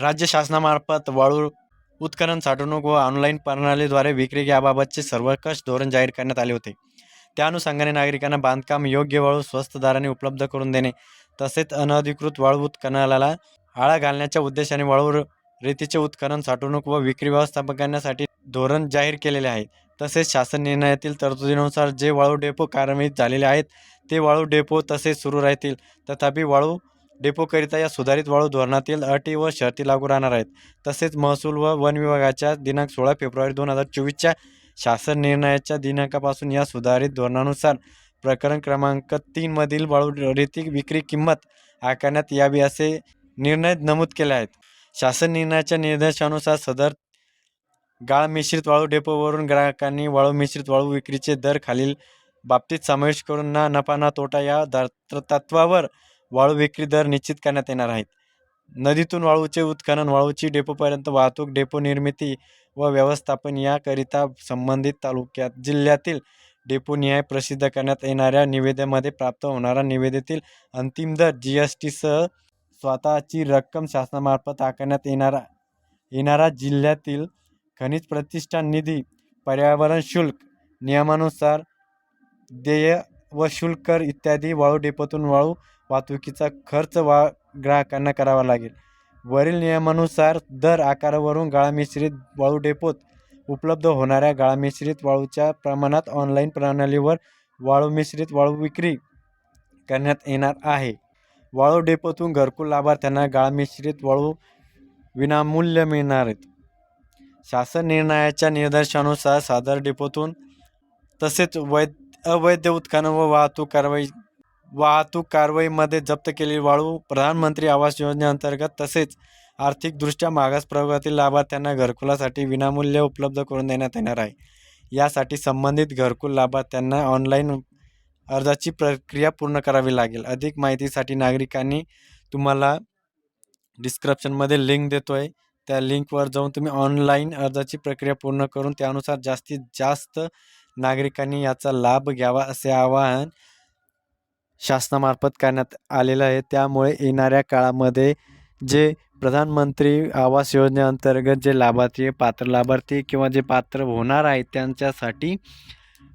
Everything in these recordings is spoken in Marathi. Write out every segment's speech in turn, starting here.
राज्य शासनामार्फत वाळू उत्खनन साठवणूक व ऑनलाईन प्रणालीद्वारे विक्री याबाबतचे सर्वकष धोरण जाहीर करण्यात आले होते. त्या अनुषंगाने नागरिकांना बांधकाम योग्य वाळू स्वस्त दराने उपलब्ध करून देणे तसेच अनधिकृत वाळू उत्खननाला आळा घालण्याच्या उद्देशाने वाळू रेतीचे उत्खनन साठवणूक व विक्री व्यवस्थापन करण्यासाठी धोरण जाहीर केलेले आहे. तसेच शासन निर्णयातील तरतुदीनुसार जे वाळू डेपो कार्यान्वित झालेले आहेत ते वाळू डेपो तसेच सुरू राहतील. तथापि वाळू डेपोकरिता या सुधारित वाळू धोरणातील अटी व शर्ती लागू राहणार आहेत. तसेच महसूल व वन विभागाच्या दिनांक सोळा फेब्रुवारी दोन हजार चोवीसच्या शासन निर्णयाच्या दिनांकापासून या सुधारित धोरणानुसार प्रकरण क्रमांक तीनमधील वाळू रेती विक्री किंमत आकारण्यात यावी असे निर्णय नमूद केले आहेत. शासन निर्णयाच्या निर्देशानुसार सदर गाळ मिश्रित वाळू डेपोवरून ग्राहकांनी वाळू मिश्रित वाळू विक्रीचे दर खालील बाबतीत समावेश करून ना नफा ना तोटा या दर तत्वावर वाळू विक्री दर निश्चित करण्यात येणार आहेत. नदीतून वाळूचे उत्खनन वाळूची डेपोपर्यंत वाहतूक डेपो निर्मिती व व्यवस्थापन याकरिता संबंधित तालुक्यात जिल्ह्यातील डेपोनिहाय प्रसिद्ध करण्यात येणाऱ्या निवेद्यामध्ये प्राप्त होणारा निवेदेतील अंतिम दर जी एस टीसह स्वतःची रक्कम शासनामार्फत आकारण्यात येणारा येणारा जिल्ह्यातील खनिज प्रतिष्ठान निधी पर्यावरण शुल्क नियमानुसार देय व शुल्क कर इत्यादी वाळू डेपोतून वाळू वाहतुकीचा खर्च वा ग्राहकांना करावा लागेल. वरील नियमानुसार दर आकारावरून गाळामिश्रित वाळू डेपोत उपलब्ध होणाऱ्या गाळामिश्रित वाळूच्या प्रमाणात ऑनलाईन प्रणालीवर वाळू मिश्रित वाळू विक्री करण्यात येणार आहे. वाळू डेपोतून घरकुल लाभार्थ्यांना गाळमिश्रित वाळू विनामूल्य मिळणार आहेत. शासन निर्णयाच्या निर्देशानुसार सादर डेपोतून तसेच वैध अवैध उत्खनन व वाहतूक कारवाई वाहतूक कारवाईमध्ये जप्त केलेली वाळू प्रधानमंत्री आवास योजनेअंतर्गत तसेच आर्थिकदृष्ट्या मागास प्रवर्गातील लाभार्थ्यांना घरकुलासाठी विनामूल्य उपलब्ध करून देण्यात येणार आहे. यासाठी संबंधित घरकुल लाभार्थ्यांना ऑनलाईन अर्जाची प्रक्रिया पूर्ण करावी लागेल. अधिक माहितीसाठी नागरिकांनी तुम्हाला डिस्क्रिप्शनमध्ये लिंक देतो आहे त्या लिंकवर जाऊन तुम्ही ऑनलाईन अर्जाची प्रक्रिया पूर्ण करून त्यानुसार जास्तीत जास्त नागरिकांनी याचा लाभ घ्यावा असे आवाहन शासनामार्फत करण्यात आलेलं आहे. त्यामुळे येणाऱ्या काळामध्ये जे प्रधानमंत्री आवास योजनेअंतर्गत जे लाभार्थी पात्र लाभार्थी किंवा जे पात्र होणार आहेत त्यांच्यासाठी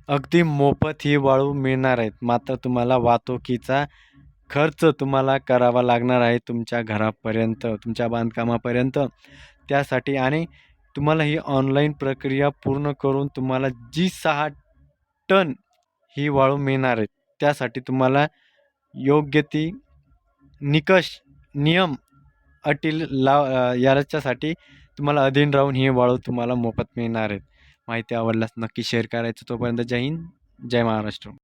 अगदी मोफत ही वाळू मिळणार आहेत. मात्र तुम्हाला वाहतुकीचा खर्च तुम्हाला करावा लागणार आहे तुमच्या घरापर्यंत तुमच्या बांधकामापर्यंत. त्यासाठी आणि तुम्हाला ही ऑनलाईन प्रक्रिया पूर्ण करून तुम्हाला जी सहा टन ही वाळू मिळणार आहे त्यासाठी तुम्हाला योग्य ती निकष नियम अटी लाव याच्यासाठी तुम्हाला अधीन राहून ही वाळू तुम्हाला मोफत मिळणार आहेत. माहिती आवडल्यास नक्की शेअर करायचं. तोपर्यंत जय हिंद जय महाराष्ट्र.